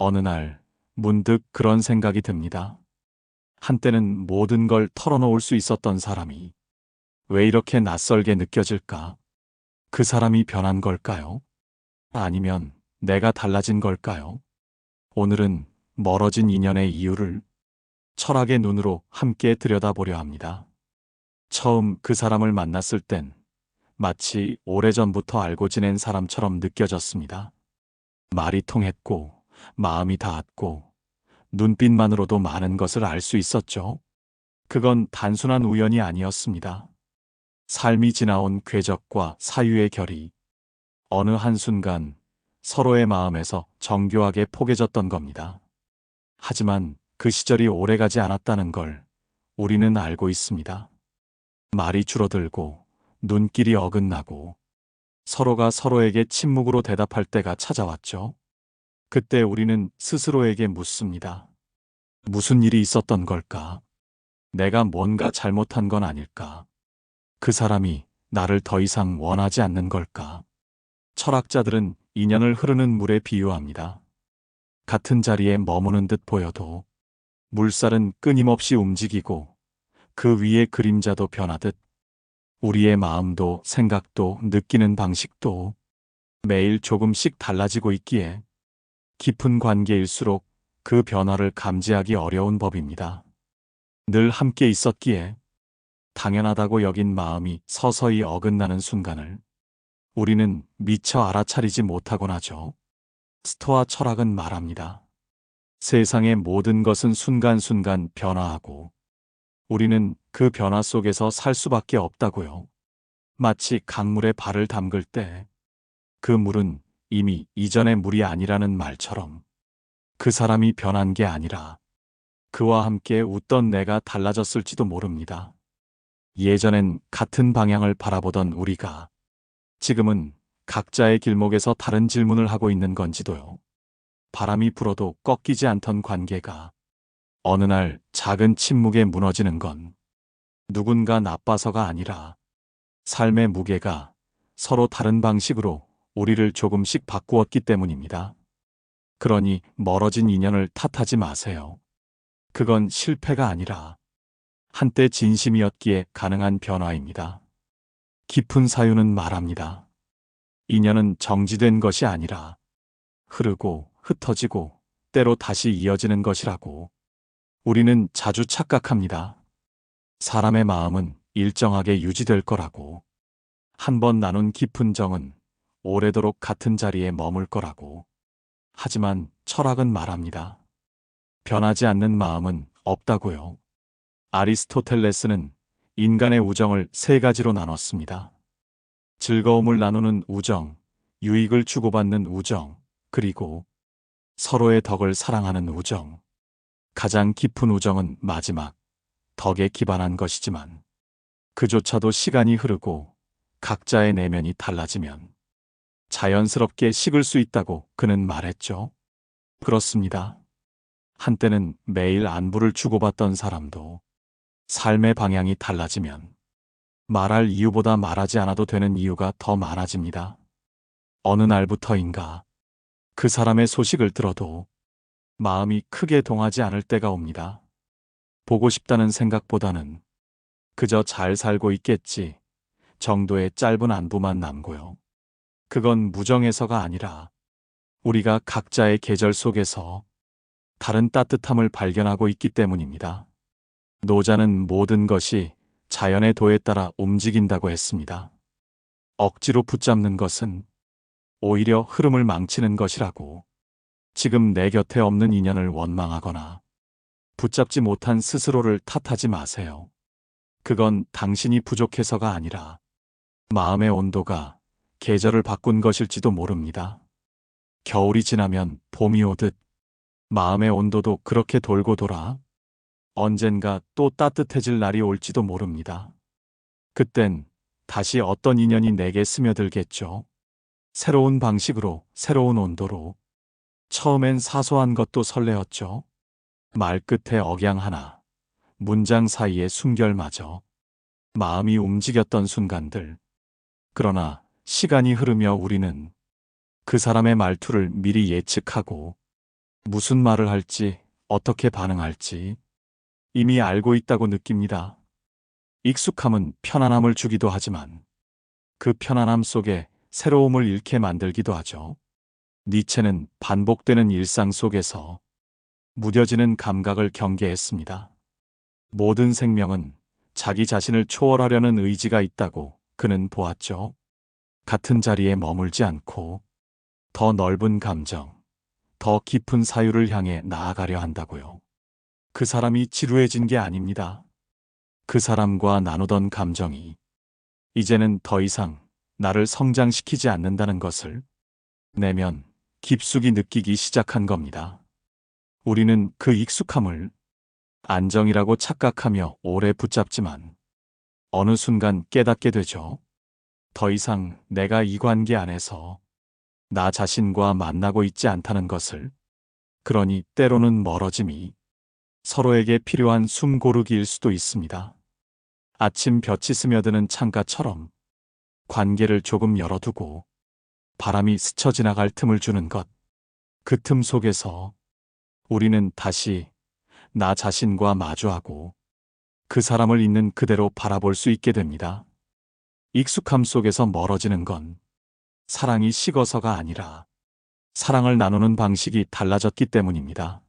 어느 날 문득 그런 생각이 듭니다. 한때는 모든 걸 털어놓을 수 있었던 사람이 왜 이렇게 낯설게 느껴질까? 그 사람이 변한 걸까요? 아니면 내가 달라진 걸까요? 오늘은 멀어진 인연의 이유를 철학의 눈으로 함께 들여다보려 합니다. 처음 그 사람을 만났을 땐 마치 오래전부터 알고 지낸 사람처럼 느껴졌습니다. 말이 통했고, 마음이 닿았고, 눈빛만으로도 많은 것을 알 수 있었죠. 그건 단순한 우연이 아니었습니다. 삶이 지나온 궤적과 사유의 결이 어느 한순간 서로의 마음에서 정교하게 포개졌던 겁니다. 하지만 그 시절이 오래가지 않았다는 걸 우리는 알고 있습니다. 말이 줄어들고 눈길이 어긋나고 서로가 서로에게 침묵으로 대답할 때가 찾아왔죠. 그때 우리는 스스로에게 묻습니다. 무슨 일이 있었던 걸까? 내가 뭔가 잘못한 건 아닐까? 그 사람이 나를 더 이상 원하지 않는 걸까? 철학자들은 인연을 흐르는 물에 비유합니다. 같은 자리에 머무는 듯 보여도 물살은 끊임없이 움직이고 그 위에 그림자도 변하듯 우리의 마음도 생각도 느끼는 방식도 매일 조금씩 달라지고 있기에 깊은 관계일수록 그 변화를 감지하기 어려운 법입니다. 늘 함께 있었기에 당연하다고 여긴 마음이 서서히 어긋나는 순간을 우리는 미처 알아차리지 못하곤 하죠. 스토아 철학은 말합니다. 세상의 모든 것은 순간순간 변화하고 우리는 그 변화 속에서 살 수밖에 없다고요. 마치 강물에 발을 담글 때 그 물은 이미 이전의 물이 아니라는 말처럼 그 사람이 변한 게 아니라 그와 함께 웃던 내가 달라졌을지도 모릅니다. 예전엔 같은 방향을 바라보던 우리가 지금은 각자의 길목에서 다른 질문을 하고 있는 건지도요. 바람이 불어도 꺾이지 않던 관계가 어느 날 작은 침묵에 무너지는 건 누군가 나빠서가 아니라 삶의 무게가 서로 다른 방식으로 우리를 조금씩 바꾸었기 때문입니다. 그러니 멀어진 인연을 탓하지 마세요. 그건 실패가 아니라 한때 진심이었기에 가능한 변화입니다. 깊은 사유는 말합니다. 인연은 정지된 것이 아니라 흐르고 흩어지고 때로 다시 이어지는 것이라고 우리는 자주 착각합니다. 사람의 마음은 일정하게 유지될 거라고. 한 번 나눈 깊은 정은 오래도록 같은 자리에 머물 거라고. 하지만 철학은 말합니다. 변하지 않는 마음은 없다고요. 아리스토텔레스는 인간의 우정을 세 가지로 나눴습니다. 즐거움을 나누는 우정, 유익을 주고받는 우정, 그리고 서로의 덕을 사랑하는 우정. 가장 깊은 우정은 마지막, 덕에 기반한 것이지만, 그조차도 시간이 흐르고 각자의 내면이 달라지면 자연스럽게 식을 수 있다고 그는 말했죠. 그렇습니다. 한때는 매일 안부를 주고받던 사람도 삶의 방향이 달라지면 말할 이유보다 말하지 않아도 되는 이유가 더 많아집니다. 어느 날부터인가 그 사람의 소식을 들어도 마음이 크게 동하지 않을 때가 옵니다. 보고 싶다는 생각보다는 그저 잘 살고 있겠지 정도의 짧은 안부만 남고요. 그건 무정에서가 아니라 우리가 각자의 계절 속에서 다른 따뜻함을 발견하고 있기 때문입니다. 노자는 모든 것이 자연의 도에 따라 움직인다고 했습니다. 억지로 붙잡는 것은 오히려 흐름을 망치는 것이라고. 지금 내 곁에 없는 인연을 원망하거나 붙잡지 못한 스스로를 탓하지 마세요. 그건 당신이 부족해서가 아니라 마음의 온도가 계절을 바꾼 것일지도 모릅니다. 겨울이 지나면 봄이 오듯 마음의 온도도 그렇게 돌고 돌아 언젠가 또 따뜻해질 날이 올지도 모릅니다. 그땐 다시 어떤 인연이 내게 스며들겠죠. 새로운 방식으로, 새로운 온도로. 처음엔 사소한 것도 설레었죠. 말끝에 억양 하나, 문장 사이에 숨결마저. 마음이 움직였던 순간들. 그러나 시간이 흐르며 우리는 그 사람의 말투를 미리 예측하고 무슨 말을 할지, 어떻게 반응할지 이미 알고 있다고 느낍니다. 익숙함은 편안함을 주기도 하지만 그 편안함 속에 새로움을 잃게 만들기도 하죠. 니체는 반복되는 일상 속에서 무뎌지는 감각을 경계했습니다. 모든 생명은 자기 자신을 초월하려는 의지가 있다고 그는 보았죠. 같은 자리에 머물지 않고 더 넓은 감정, 더 깊은 사유를 향해 나아가려 한다고요. 그 사람이 지루해진 게 아닙니다. 그 사람과 나누던 감정이 이제는 더 이상 나를 성장시키지 않는다는 것을 내면 깊숙이 느끼기 시작한 겁니다. 우리는 그 익숙함을 안정이라고 착각하며 오래 붙잡지만 어느 순간 깨닫게 되죠. 더 이상 내가 이 관계 안에서 나 자신과 만나고 있지 않다는 것을. 그러니 때로는 멀어짐이 서로에게 필요한 숨 고르기일 수도 있습니다. 아침 볕이 스며드는 창가처럼 관계를 조금 열어두고 바람이 스쳐 지나갈 틈을 주는 것. 그 틈 속에서 우리는 다시 나 자신과 마주하고 그 사람을 있는 그대로 바라볼 수 있게 됩니다. 익숙함 속에서 멀어지는 건 사랑이 식어서가 아니라 사랑을 나누는 방식이 달라졌기 때문입니다.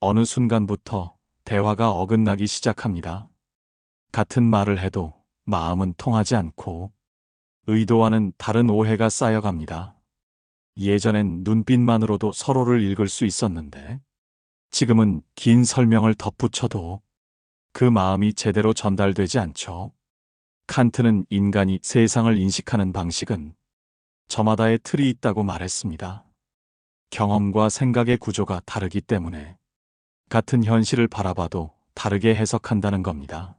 어느 순간부터 대화가 어긋나기 시작합니다. 같은 말을 해도 마음은 통하지 않고 의도와는 다른 오해가 쌓여갑니다. 예전엔 눈빛만으로도 서로를 읽을 수 있었는데 지금은 긴 설명을 덧붙여도 그 마음이 제대로 전달되지 않죠. 칸트는 인간이 세상을 인식하는 방식은 저마다의 틀이 있다고 말했습니다. 경험과 생각의 구조가 다르기 때문에 같은 현실을 바라봐도 다르게 해석한다는 겁니다.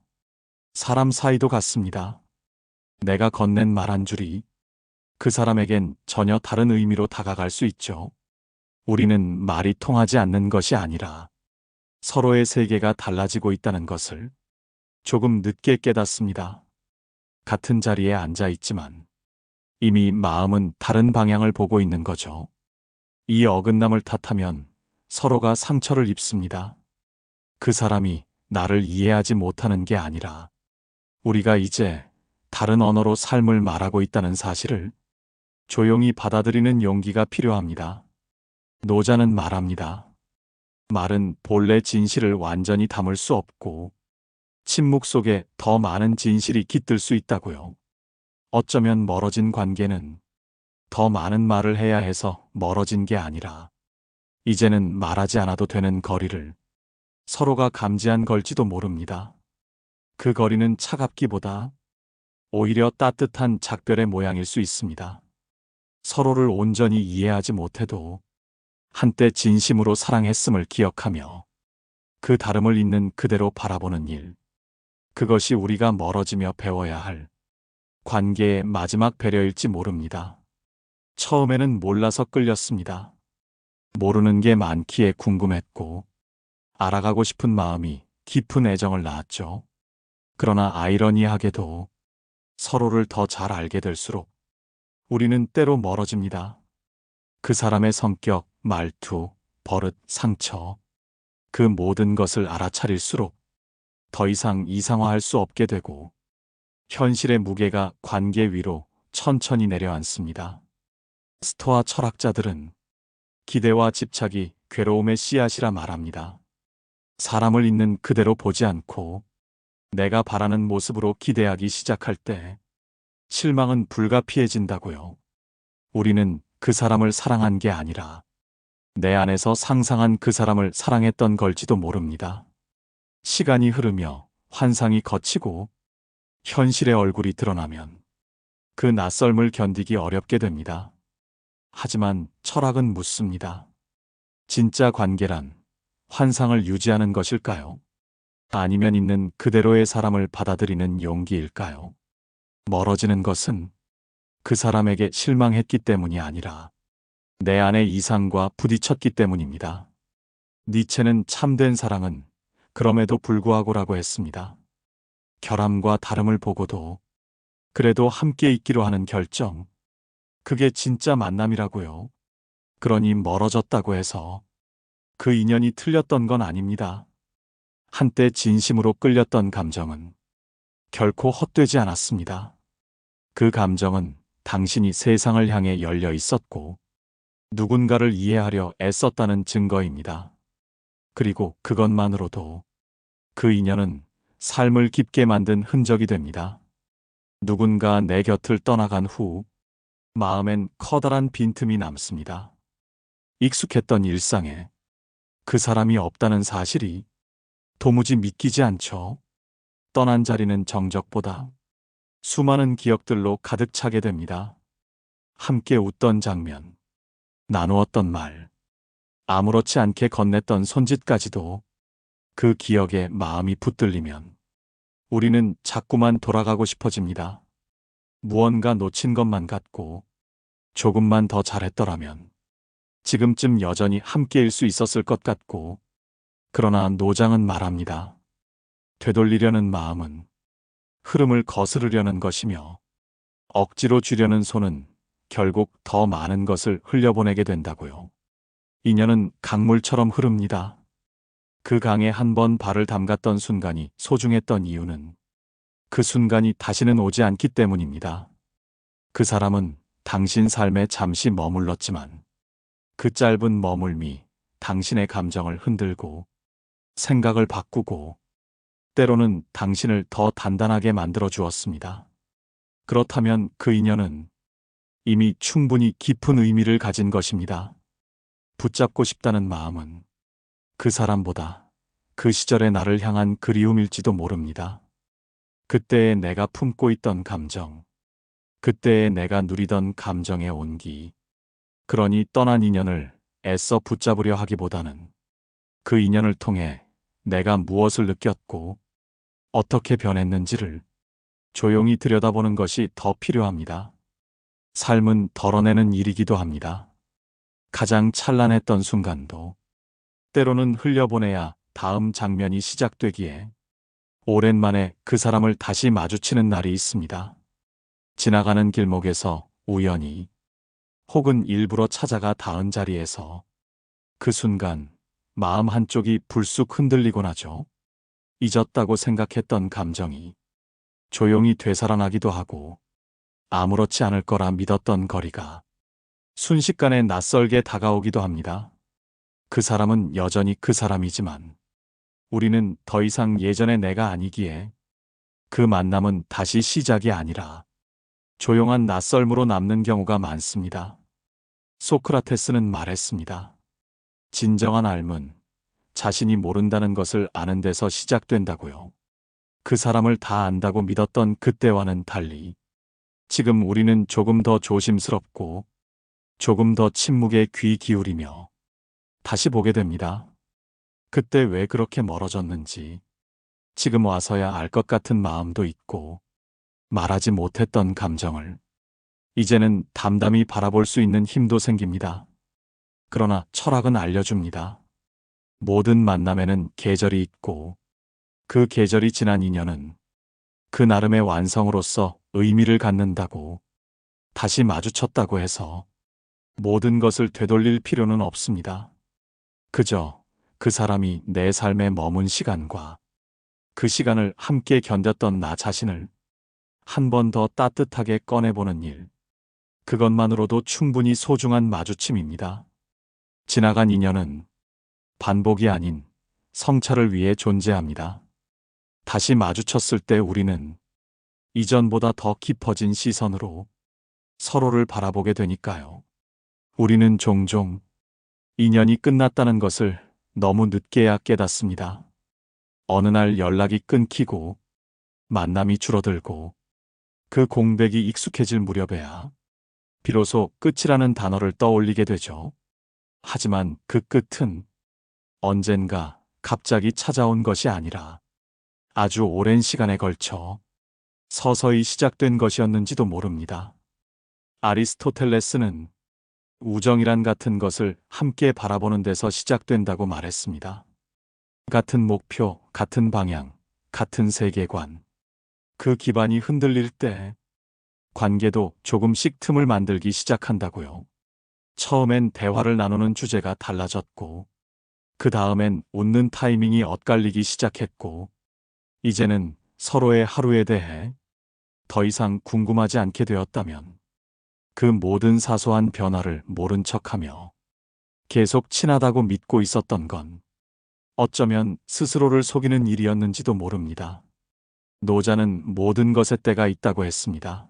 사람 사이도 같습니다. 내가 건넨 말 한 줄이 그 사람에겐 전혀 다른 의미로 다가갈 수 있죠. 우리는 말이 통하지 않는 것이 아니라 서로의 세계가 달라지고 있다는 것을 조금 늦게 깨닫습니다. 같은 자리에 앉아 있지만 이미 마음은 다른 방향을 보고 있는 거죠. 이 어긋남을 탓하면 서로가 상처를 입습니다. 그 사람이 나를 이해하지 못하는 게 아니라 우리가 이제 다른 언어로 삶을 말하고 있다는 사실을 조용히 받아들이는 용기가 필요합니다. 노자는 말합니다. 말은 본래 진실을 완전히 담을 수 없고 침묵 속에 더 많은 진실이 깃들 수 있다고요. 어쩌면 멀어진 관계는 더 많은 말을 해야 해서 멀어진 게 아니라 이제는 말하지 않아도 되는 거리를 서로가 감지한 걸지도 모릅니다. 그 거리는 차갑기보다 오히려 따뜻한 작별의 모양일 수 있습니다. 서로를 온전히 이해하지 못해도 한때 진심으로 사랑했음을 기억하며 그 다름을 있는 그대로 바라보는 일. 그것이 우리가 멀어지며 배워야 할 관계의 마지막 배려일지 모릅니다. 처음에는 몰라서 끌렸습니다. 모르는 게 많기에 궁금했고, 알아가고 싶은 마음이 깊은 애정을 낳았죠. 그러나 아이러니하게도 서로를 더 잘 알게 될수록 우리는 때로 멀어집니다. 그 사람의 성격, 말투, 버릇, 상처, 그 모든 것을 알아차릴수록 더 이상 이상화할 수 없게 되고 현실의 무게가 관계 위로 천천히 내려앉습니다. 스토아 철학자들은 기대와 집착이 괴로움의 씨앗이라 말합니다. 사람을 있는 그대로 보지 않고 내가 바라는 모습으로 기대하기 시작할 때 실망은 불가피해진다고요. 우리는 그 사람을 사랑한 게 아니라 내 안에서 상상한 그 사람을 사랑했던 걸지도 모릅니다. 시간이 흐르며 환상이 거치고 현실의 얼굴이 드러나면 그 낯설음을 견디기 어렵게 됩니다. 하지만 철학은 묻습니다. 진짜 관계란 환상을 유지하는 것일까요? 아니면 있는 그대로의 사람을 받아들이는 용기일까요? 멀어지는 것은 그 사람에게 실망했기 때문이 아니라 내 안의 이상과 부딪혔기 때문입니다. 니체는 참된 사랑은 그럼에도 불구하고라고 했습니다. 결함과 다름을 보고도 그래도 함께 있기로 하는 결정. 그게 진짜 만남이라고요. 그러니 멀어졌다고 해서 그 인연이 틀렸던 건 아닙니다. 한때 진심으로 끌렸던 감정은 결코 헛되지 않았습니다. 그 감정은 당신이 세상을 향해 열려 있었고 누군가를 이해하려 애썼다는 증거입니다. 그리고 그것만으로도 그 인연은 삶을 깊게 만든 흔적이 됩니다. 누군가 내 곁을 떠나간 후 마음엔 커다란 빈틈이 남습니다. 익숙했던 일상에 그 사람이 없다는 사실이 도무지 믿기지 않죠. 떠난 자리는 정적보다 수많은 기억들로 가득 차게 됩니다. 함께 웃던 장면, 나누었던 말, 아무렇지 않게 건넸던 손짓까지도 그 기억에 마음이 붙들리면 우리는 자꾸만 돌아가고 싶어집니다. 무언가 놓친 것만 같고 조금만 더 잘했더라면 지금쯤 여전히 함께일 수 있었을 것 같고 그러나 노장은 말합니다. 되돌리려는 마음은 흐름을 거스르려는 것이며 억지로 주려는 손은 결국 더 많은 것을 흘려보내게 된다고요. 인연은 강물처럼 흐릅니다. 그 강에 한 번 발을 담갔던 순간이 소중했던 이유는 그 순간이 다시는 오지 않기 때문입니다. 그 사람은 당신 삶에 잠시 머물렀지만 그 짧은 머물미 당신의 감정을 흔들고 생각을 바꾸고 때로는 당신을 더 단단하게 만들어 주었습니다. 그렇다면 그 인연은 이미 충분히 깊은 의미를 가진 것입니다. 붙잡고 싶다는 마음은 그 사람보다 그 시절의 나를 향한 그리움일지도 모릅니다. 그때의 내가 품고 있던 감정, 그때의 내가 누리던 감정의 온기, 그러니 떠난 인연을 애써 붙잡으려 하기보다는 그 인연을 통해 내가 무엇을 느꼈고 어떻게 변했는지를 조용히 들여다보는 것이 더 필요합니다. 삶은 덜어내는 일이기도 합니다. 가장 찬란했던 순간도 때로는 흘려보내야 다음 장면이 시작되기에 오랜만에 그 사람을 다시 마주치는 날이 있습니다. 지나가는 길목에서 우연히 혹은 일부러 찾아가 닿은 자리에서 그 순간 마음 한쪽이 불쑥 흔들리곤 하죠. 잊었다고 생각했던 감정이 조용히 되살아나기도 하고 아무렇지 않을 거라 믿었던 거리가 순식간에 낯설게 다가오기도 합니다. 그 사람은 여전히 그 사람이지만 우리는 더 이상 예전의 내가 아니기에 그 만남은 다시 시작이 아니라 조용한 낯설므로 남는 경우가 많습니다. 소크라테스는 말했습니다. 진정한 삶은 자신이 모른다는 것을 아는 데서 시작된다고요. 그 사람을 다 안다고 믿었던 그때와는 달리 지금 우리는 조금 더 조심스럽고 조금 더 침묵에 귀 기울이며 다시 보게 됩니다. 그때 왜 그렇게 멀어졌는지 지금 와서야 알 것 같은 마음도 있고 말하지 못했던 감정을 이제는 담담히 바라볼 수 있는 힘도 생깁니다. 그러나 철학은 알려줍니다. 모든 만남에는 계절이 있고 그 계절이 지난 인연은 그 나름의 완성으로서 의미를 갖는다고 다시 마주쳤다고 해서 모든 것을 되돌릴 필요는 없습니다. 그저 그 사람이 내 삶에 머문 시간과 그 시간을 함께 견뎠던 나 자신을 한 번 더 따뜻하게 꺼내보는 일. 그것만으로도 충분히 소중한 마주침입니다. 지나간 인연은 반복이 아닌 성찰을 위해 존재합니다. 다시 마주쳤을 때 우리는 이전보다 더 깊어진 시선으로 서로를 바라보게 되니까요. 우리는 종종 인연이 끝났다는 것을 너무 늦게야 깨닫습니다. 어느 날 연락이 끊기고 만남이 줄어들고 그 공백이 익숙해질 무렵에야 비로소 끝이라는 단어를 떠올리게 되죠. 하지만 그 끝은 언젠가 갑자기 찾아온 것이 아니라 아주 오랜 시간에 걸쳐 서서히 시작된 것이었는지도 모릅니다. 아리스토텔레스는 우정이란 같은 것을 함께 바라보는 데서 시작된다고 말했습니다. 같은 목표, 같은 방향, 같은 세계관. 그 기반이 흔들릴 때 관계도 조금씩 틈을 만들기 시작한다고요. 처음엔 대화를 나누는 주제가 달라졌고 그 다음엔 웃는 타이밍이 엇갈리기 시작했고, 이제는 서로의 하루에 대해 더 이상 궁금하지 않게 되었다면, 그 모든 사소한 변화를 모른 척하며 계속 친하다고 믿고 있었던 건 어쩌면 스스로를 속이는 일이었는지도 모릅니다. 노자는 모든 것에 때가 있다고 했습니다.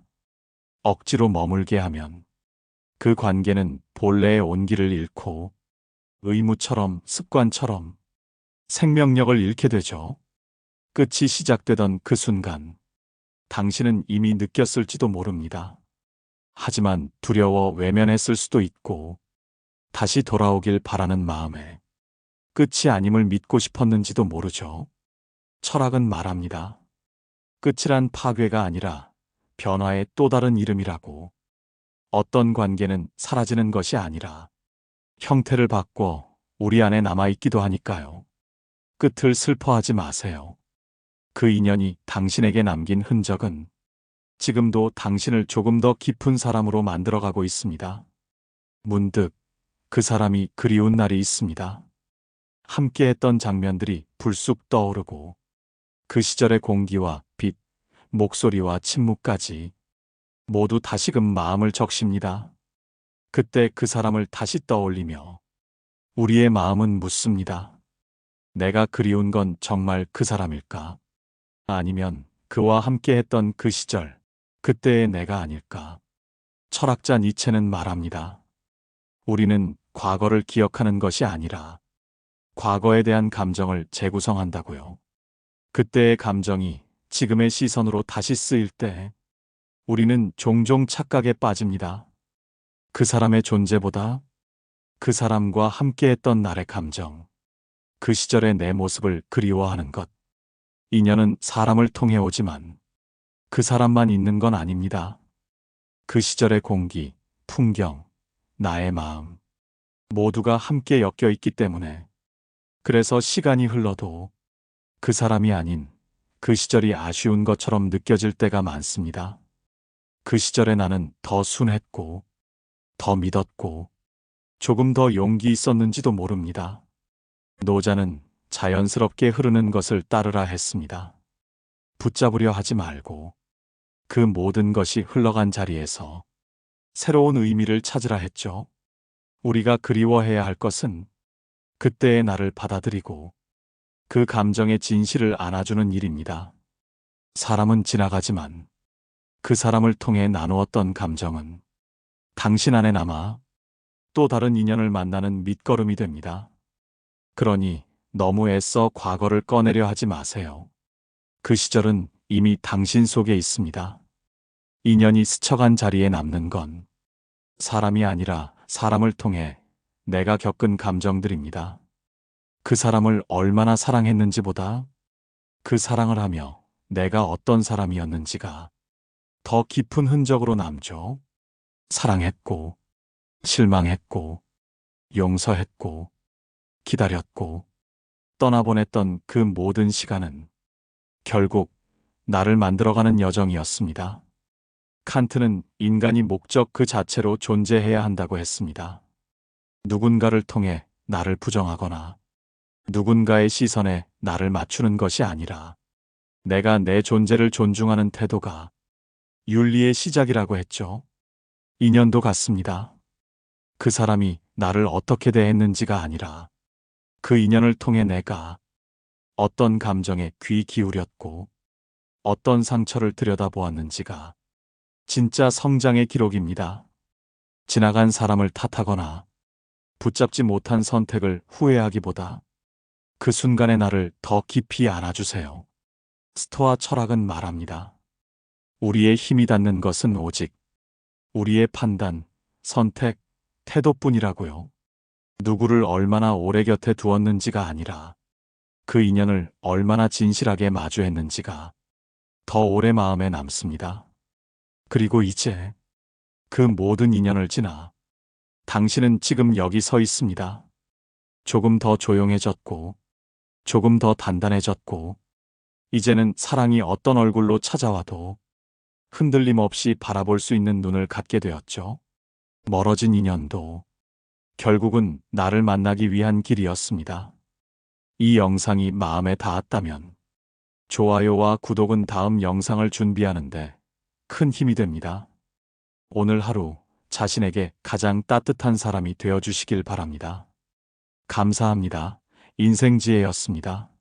억지로 머물게 하면 그 관계는 본래의 온기를 잃고 의무처럼 습관처럼 생명력을 잃게 되죠. 끝이 시작되던 그 순간 당신은 이미 느꼈을지도 모릅니다. 하지만 두려워 외면했을 수도 있고 다시 돌아오길 바라는 마음에 끝이 아님을 믿고 싶었는지도 모르죠. 철학은 말합니다. 끝이란 파괴가 아니라 변화의 또 다른 이름이라고. 어떤 관계는 사라지는 것이 아니라 형태를 바꿔 우리 안에 남아있기도 하니까요. 끝을 슬퍼하지 마세요. 그 인연이 당신에게 남긴 흔적은 지금도 당신을 조금 더 깊은 사람으로 만들어가고 있습니다. 문득 그 사람이 그리운 날이 있습니다. 함께 했던 장면들이 불쑥 떠오르고 그 시절의 공기와 빛, 목소리와 침묵까지 모두 다시금 마음을 적십니다. 그때 그 사람을 다시 떠올리며 우리의 마음은 묻습니다. 내가 그리운 건 정말 그 사람일까? 아니면 그와 함께 했던 그 시절, 그때의 내가 아닐까? 철학자 니체는 말합니다. 우리는 과거를 기억하는 것이 아니라 과거에 대한 감정을 재구성한다고요. 그때의 감정이 지금의 시선으로 다시 쓰일 때 우리는 종종 착각에 빠집니다. 그 사람의 존재보다 그 사람과 함께했던 날의 감정, 그 시절의 내 모습을 그리워하는 것. 인연은 사람을 통해 오지만 그 사람만 있는 건 아닙니다. 그 시절의 공기, 풍경, 나의 마음, 모두가 함께 엮여 있기 때문에 그래서 시간이 흘러도 그 사람이 아닌 그 시절이 아쉬운 것처럼 느껴질 때가 많습니다. 그 시절에 나는 더 순했고, 더 믿었고, 조금 더 용기 있었는지도 모릅니다. 노자는 자연스럽게 흐르는 것을 따르라 했습니다. 붙잡으려 하지 말고, 그 모든 것이 흘러간 자리에서 새로운 의미를 찾으라 했죠. 우리가 그리워해야 할 것은 그때의 나를 받아들이고 그 감정의 진실을 안아주는 일입니다. 사람은 지나가지만 그 사람을 통해 나누었던 감정은 당신 안에 남아 또 다른 인연을 만나는 밑거름이 됩니다. 그러니 너무 애써 과거를 꺼내려 하지 마세요. 그 시절은 이미 당신 속에 있습니다. 인연이 스쳐간 자리에 남는 건 사람이 아니라 사람을 통해 내가 겪은 감정들입니다. 그 사람을 얼마나 사랑했는지보다 그 사랑을 하며 내가 어떤 사람이었는지가 더 깊은 흔적으로 남죠. 사랑했고, 실망했고, 용서했고, 기다렸고, 떠나보냈던 그 모든 시간은 결국 나를 만들어가는 여정이었습니다. 칸트는 인간이 목적 그 자체로 존재해야 한다고 했습니다. 누군가를 통해 나를 부정하거나 누군가의 시선에 나를 맞추는 것이 아니라 내가 내 존재를 존중하는 태도가 윤리의 시작이라고 했죠. 인연도 같습니다. 그 사람이 나를 어떻게 대했는지가 아니라 그 인연을 통해 내가 어떤 감정에 귀 기울였고 어떤 상처를 들여다보았는지가 진짜 성장의 기록입니다. 지나간 사람을 탓하거나 붙잡지 못한 선택을 후회하기보다 그 순간의 나를 더 깊이 안아주세요. 스토아 철학은 말합니다. 우리의 힘이 닿는 것은 오직 우리의 판단, 선택, 태도뿐이라고요. 누구를 얼마나 오래 곁에 두었는지가 아니라 그 인연을 얼마나 진실하게 마주했는지가 더 오래 마음에 남습니다. 그리고 이제 그 모든 인연을 지나 당신은 지금 여기 서 있습니다. 조금 더 조용해졌고, 조금 더 단단해졌고, 이제는 사랑이 어떤 얼굴로 찾아와도 흔들림 없이 바라볼 수 있는 눈을 갖게 되었죠. 멀어진 인연도 결국은 나를 만나기 위한 길이었습니다. 이 영상이 마음에 닿았다면 좋아요와 구독은 다음 영상을 준비하는데 큰 힘이 됩니다. 오늘 하루 자신에게 가장 따뜻한 사람이 되어 주시길 바랍니다. 감사합니다. 인생지혜였습니다.